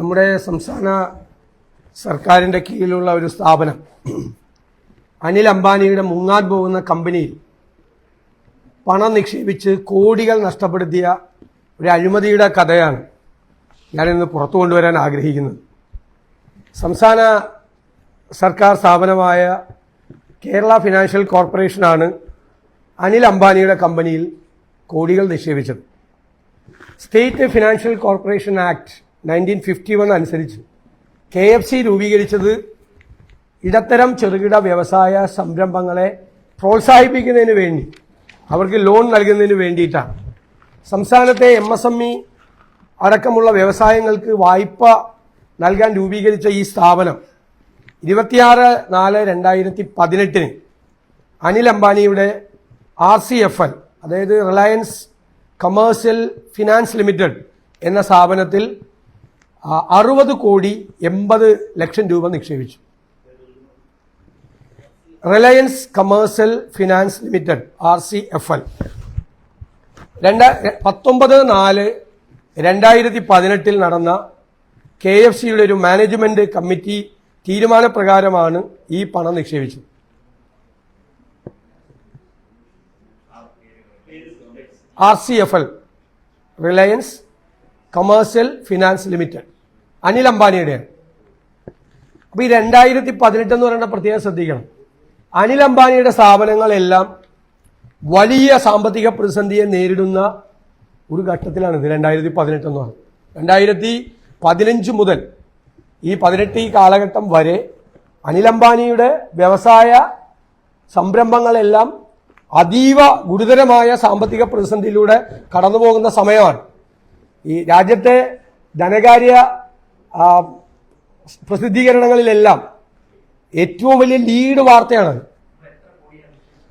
നമ്മുടെ സംസ്ഥാന സർക്കാരിന്റെ കീഴിലുള്ള ഒരു സ്ഥാപനം. അനിൽ അംബാനിയുടെ മുങ്ങാൻ പോകുന്ന കമ്പനിയിൽ പണം നിക്ഷേപിച്ച് കോടികൾ നഷ്ടപ്പെടുത്തിയ ഒരു അഴിമതിയുടെ കഥയാണ് ഞാനിന്ന് പുറത്തു കൊണ്ടുവരാൻ ആഗ്രഹിക്കുന്നത്. സംസ്ഥാന സർക്കാർ സ്ഥാപനമായ കേരള ഫിനാൻഷ്യൽ കോർപ്പറേഷനാണ് അനിൽ അംബാനിയുടെ കമ്പനിയിൽ കോടികൾ നിക്ഷേപിച്ചത്. State financial corporation act nineteen fifty one അനുസരിച്ച് കെ എഫ് സി രൂപീകരിച്ചത് ഇടത്തരം ചെറുകിട വ്യവസായ സംരംഭങ്ങളെ പ്രോത്സാഹിപ്പിക്കുന്നതിന് വേണ്ടി അവർക്ക് ലോൺ നൽകുന്നതിന് വേണ്ടിയിട്ടാണ്. സംസ്ഥാനത്തെ എം എസ് എം ഇ അടക്കമുള്ള വ്യവസായങ്ങൾക്ക് വായ്പ നൽകാൻ രൂപീകരിച്ച ഈ സ്ഥാപനം ഇരുപത്തിയാറ് നാല് രണ്ടായിരത്തി പതിനെട്ടിന് അനിൽ അംബാനിയുടെ ആർ സി എഫ് എൽ അതായത് റിലയൻസ് കമേഴ്സ്യൽ ഫിനാൻസ് ലിമിറ്റഡ് എന്ന സ്ഥാപനത്തിൽ അറുപത് കോടി എൺപത് ലക്ഷം രൂപ നിക്ഷേപിച്ചു. Reliance commercial finance limited R C F L. രണ്ട പത്തൊമ്പത് നാല് രണ്ടായിരത്തി പതിനെട്ടിൽ നടന്ന കെ എഫ് സിയുടെ ഒരു മാനേജ്മെന്റ് കമ്മിറ്റി തീരുമാനപ്രകാരമാണ് ഈ പണം നിക്ഷേപിച്ചത്. R C F L Reliance commercial finance limited. Anil അംബാനിയുടെയാണ് അപ്പോൾ ഈ രണ്ടായിരത്തി പതിനെട്ട് എന്ന് പറയുന്ന പ്രത്യേകം ശ്രദ്ധിക്കണം. അനിൽ അംബാനിയുടെ സ്ഥാപനങ്ങളെല്ലാം വലിയ സാമ്പത്തിക പ്രതിസന്ധിയെ നേരിടുന്ന ഒരു ഘട്ടത്തിലാണ് ഇത് രണ്ടായിരത്തി പതിനെട്ട് എന്ന് പറയുന്നത്. രണ്ടായിരത്തി പതിനഞ്ച് മുതൽ ഈ പതിനെട്ട് ഈ കാലഘട്ടം വരെ അനിൽ അംബാനിയുടെ വ്യവസായ സംരംഭങ്ങളെല്ലാം അതീവ ഗുരുതരമായ സാമ്പത്തിക പ്രതിസന്ധിയിലൂടെ കടന്നുപോകുന്ന സമയമാണ്. ഈ രാജ്യത്തെ ധനകാര്യ പ്രസിദ്ധീകരണങ്ങളിലെല്ലാം ഏറ്റവും വലിയ ലീഡ് വാർത്തയാണ്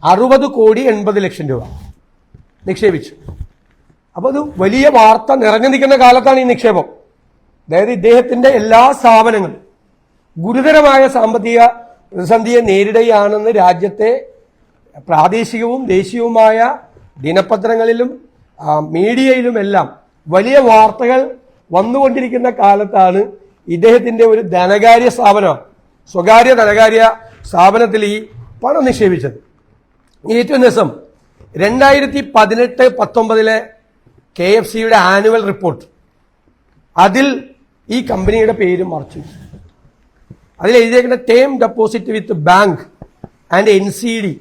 അറുപത് കോടി എൺപത് ലക്ഷം രൂപ. നിക്ഷേപിച്ചു. അപ്പോൾ അത് വലിയ വാർത്ത നിറഞ്ഞു നിൽക്കുന്ന കാലത്താണ് ഈ നിക്ഷേപം. അതായത് ഇദ്ദേഹത്തിന്റെ എല്ലാ സ്ഥാപനങ്ങളും ഗുരുതരമായ സാമ്പത്തിക പ്രതിസന്ധിയെ നേരിടുകയാണെന്ന് രാജ്യത്തെ പ്രാദേശികവും ദേശീയവുമായ ദിനപത്രങ്ങളിലും മീഡിയയിലുമെല്ലാം വലിയ വാർത്തകൾ വന്നുകൊണ്ടിരിക്കുന്ന കാലത്താണ് ഇദ്ദേഹത്തിന്റെ ഒരു ധനകാര്യ സ്ഥാപനം സ്വകാര്യ ധനകാര്യ സ്ഥാപനത്തിൽ ഈ പണം നിക്ഷേപിച്ചത്. ഏറ്റവും ദിവസം രണ്ടായിരത്തി പതിനെട്ട് പത്തൊമ്പതിലെ കെ എഫ് സിയുടെ ആനുവൽ റിപ്പോർട്ട്. അതിൽ ഈ കമ്പനിയുടെ പേര് മറച്ചു. അതിൽ എഴുതിയേക്കുന്ന term deposit with bank and N C D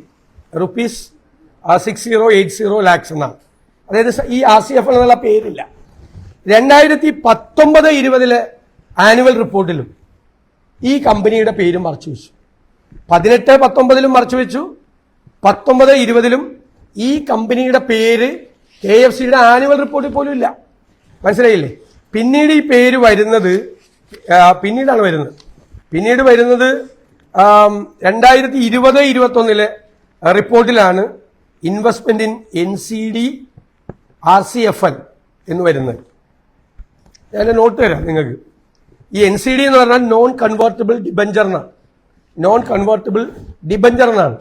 rupees six zero eight zero lakhs എന്നാണ്. അതായത് ഈ ആർ സി എഫ് എന്നുള്ള പേരില്ല. രണ്ടായിരത്തി പത്തൊമ്പത് ഇരുപതിലെ ആനുവൽ റിപ്പോർട്ടിലും ഈ കമ്പനിയുടെ പേര് മറച്ചു വെച്ചു. പതിനെട്ട് പത്തൊമ്പതിലും മറച്ചു വെച്ചു. പത്തൊമ്പത് ഇരുപതിലും ഈ കമ്പനിയുടെ പേര് കെ എഫ് സിയുടെ ആനുവൽ റിപ്പോർട്ടിൽ പോലും ഇല്ല. മനസ്സിലായില്ലേ? പിന്നീട് ഈ പേര് വരുന്നത് പിന്നീടാണ് വരുന്നത്. പിന്നീട് വരുന്നത് രണ്ടായിരത്തി ഇരുപത് ഇരുപത്തൊന്നിലെ റിപ്പോർട്ടിലാണ് investment in N C D R C F L എന്ന് വരുന്നത്. ഞാൻ നോട്ട് തരാം നിങ്ങൾക്ക്. ഈ എൻ സി ഡി എന്ന് പറഞ്ഞാൽ നോൺ കൺവേർട്ടബിൾ ഡിബഞ്ചർ എന്നാണ് നോൺ കൺവേർട്ടബിൾ ഡിബഞ്ചർ എന്നാണ്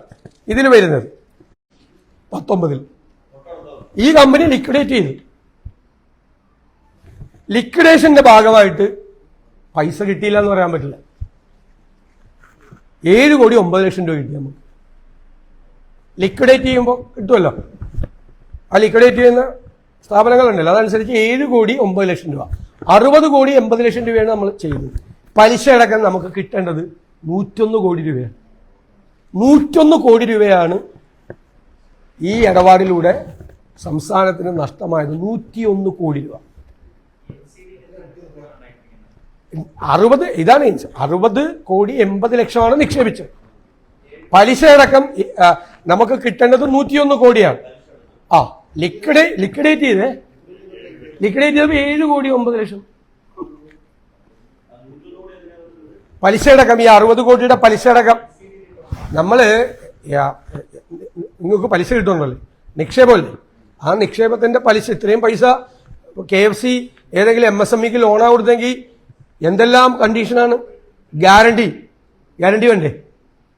ഇതിൽ വരുന്നത്. പത്തൊമ്പതിൽ. ഈ കമ്പനി ലിക്വിഡേറ്റ് ചെയ്തു. ലിക്വിഡേഷന്റെ ഭാഗമായിട്ട് പൈസ കിട്ടിയില്ല എന്ന് പറയാൻ പറ്റില്ല. ഏഴ് കോടി ഒമ്പത് ലക്ഷം രൂപ കിട്ടി നമുക്ക്. ലിക്വിഡേറ്റ് ചെയ്യുമ്പോൾ കിട്ടുമല്ലോ. ആ ലിക്വിഡേറ്റ് ചെയ്യുന്ന സ്ഥാപനങ്ങളുണ്ടല്ലോ. അതനുസരിച്ച് ഏഴ് കോടി ഒമ്പത് ലക്ഷം രൂപ. അറുപത് കോടി എൺപത് ലക്ഷം രൂപയാണ് നമ്മൾ ചെയ്യുന്നത്. പലിശ അടക്കം നമുക്ക് കിട്ടേണ്ടത് നൂറ്റൊന്ന് കോടി രൂപയാണ്. നൂറ്റൊന്ന് കോടി രൂപയാണ് ഈ ഇടപാടിലൂടെ സംസ്ഥാനത്തിന് നഷ്ടമായത് നൂറ്റിയൊന്ന് കോടി രൂപ. അറുപത് ഇതാണ് അറുപത് കോടി എൺപത് ലക്ഷമാണ് നിക്ഷേപിച്ചത്. പലിശ അടക്കം നമുക്ക് കിട്ടേണ്ടത് നൂറ്റിയൊന്ന് കോടിയാണ്. ആ ലിക്വിഡേ ലിക്വിഡേറ്റ് ചെയ്തേ. ലിക്വിഡേറ്റ് ചെയ്തപ്പോൾ ഏഴ് കോടി ഒമ്പത് ലക്ഷം. പലിശ അടക്കം ഈ അറുപത് കോടിയുടെ പലിശ അടക്കം നമ്മൾ യാ- നിങ്ങൾക്ക് പലിശ കിട്ടുന്നുണ്ടല്ലേ? നിക്ഷേപമല്ലേ? ആ നിക്ഷേപത്തിന്റെ പലിശ ഇത്രയും പൈസ കെ എഫ് സി ഏതെങ്കിലും എം എസ് എം ഇക്ക് ലോണാ കൊടുത്തെങ്കിൽ എന്തെല്ലാം കണ്ടീഷനാണ് ഗ്യാരണ്ടി ഗ്യാരണ്ടി വേണ്ടേ?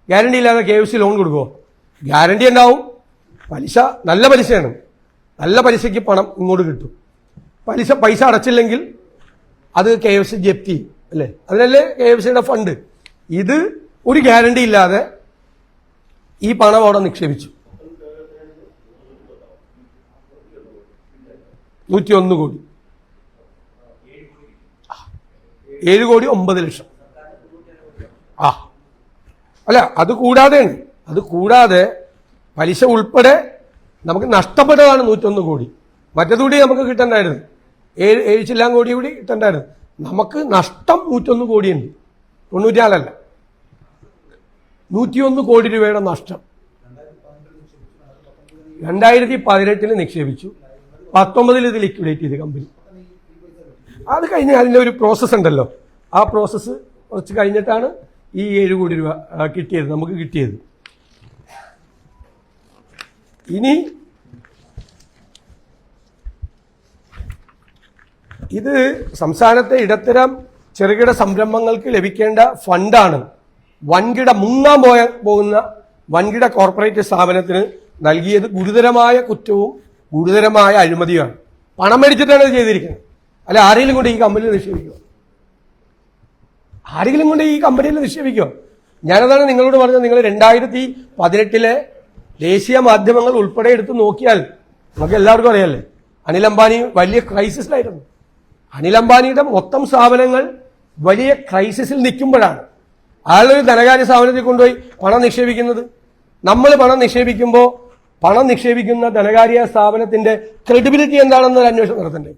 ഗ്യാരണ്ടി ഇല്ലാതെ കെ എഫ് സി ലോൺ കൊടുക്കുമോ ഗ്യാരണ്ടി ഉണ്ടാവും. പലിശ നല്ല പലിശയാണ്. നല്ല പലിശയ്ക്ക് പണം ഇങ്ങോട്ട് കിട്ടും. പലിശ പൈസ അടച്ചില്ലെങ്കിൽ അത് കെ എഫ് സി ജപ്തി. അല്ലേ? അതിനല്ലേ കെ എഫ് സിയുടെ ഫണ്ട് ഇത് ഒരു ഗ്യാരണ്ടി ഇല്ലാതെ ഈ പണം അവിടെ നിക്ഷേപിച്ചു. നൂറ്റി ഒന്ന് കോടി. ഏഴ് കോടി ഒമ്പത് ലക്ഷം. ആ. അല്ല അത് കൂടാതെയാണ്. അത് കൂടാതെ പലിശ ഉൾപ്പെടെ നമുക്ക് നഷ്ടപ്പെട്ടതാണ് നൂറ്റൊന്ന് കോടി. മറ്റതുകൂടി നമുക്ക് കിട്ടണ്ടായിരുന്നു. ഏഴ് ഏഴ് കോടി കൂടി കിട്ടണ്ടായിരുന്നു നമുക്ക് നഷ്ടം നൂറ്റൊന്ന് കോടിയുണ്ട്. തൊണ്ണൂറ്റിനാലല്ല. നൂറ്റിയൊന്ന് കോടി രൂപയുടെ നഷ്ടം. രണ്ടായിരത്തി പതിനെട്ടിൽ നിക്ഷേപിച്ചു. പത്തൊമ്പതിൽ ഇത് ലിക്വിഡേറ്റ് ചെയ്ത് കമ്പനി അത് കഴിഞ്ഞ് അതിന്റെ ഒരു പ്രോസസ്സ് ഉണ്ടല്ലോ. ആ പ്രോസസ്സ് കുറച്ച് കഴിഞ്ഞിട്ടാണ് ഈ ഏഴ് കോടി രൂപ കിട്ടിയത് നമുക്ക് കിട്ടിയത്. ഇനി ഇത് സംസ്ഥാനത്തെ ഇടത്തരം ചെറുകിട സംരംഭങ്ങൾക്ക് ലഭിക്കേണ്ട ഫണ്ടാണ് വൻകിട മുങ്ങാൻ പോയ പോകുന്ന വൻകിട കോർപ്പറേറ്റ് സ്ഥാപനത്തിന് നൽകിയത് ഗുരുതരമായ കുറ്റവും ഗുരുതരമായ അഴിമതിയുമാണ്. പണം മേടിച്ചിട്ടാണ് ഇത് ചെയ്തിരിക്കുന്നത്. അല്ല ആരെങ്കിലും കൊണ്ട് ഈ കമ്പനിയിൽ നിക്ഷേപിക്കുക ആരെങ്കിലും കൊണ്ട് ഈ കമ്പനിയിൽ നിക്ഷേപിക്കുക ഞാനതാണ് നിങ്ങളോട് പറഞ്ഞത് നിങ്ങൾ രണ്ടായിരത്തി പതിനെട്ടിലെ ദേശീയ മാധ്യമങ്ങൾ ഉൾപ്പെടെ എടുത്ത് നോക്കിയാൽ നമുക്ക് എല്ലാവർക്കും അറിയാല്ലേ? അനിൽ അംബാനി വലിയ ക്രൈസിസിലായിരുന്നു അനിൽ അംബാനിയുടെ മൊത്തം സ്ഥാപനങ്ങൾ വലിയ ക്രൈസിസിൽ നിൽക്കുമ്പോഴാണ്. അയാളൊരു ധനകാര്യ സ്ഥാപനത്തിൽ കൊണ്ടുപോയി പണം നിക്ഷേപിക്കുന്നത്. നമ്മൾ പണം നിക്ഷേപിക്കുമ്പോൾ പണം നിക്ഷേപിക്കുന്ന ധനകാര്യ സ്ഥാപനത്തിന്റെ ക്രെഡിബിലിറ്റി എന്താണെന്ന് ഒരു അന്വേഷണം നടത്തണ്ടേ?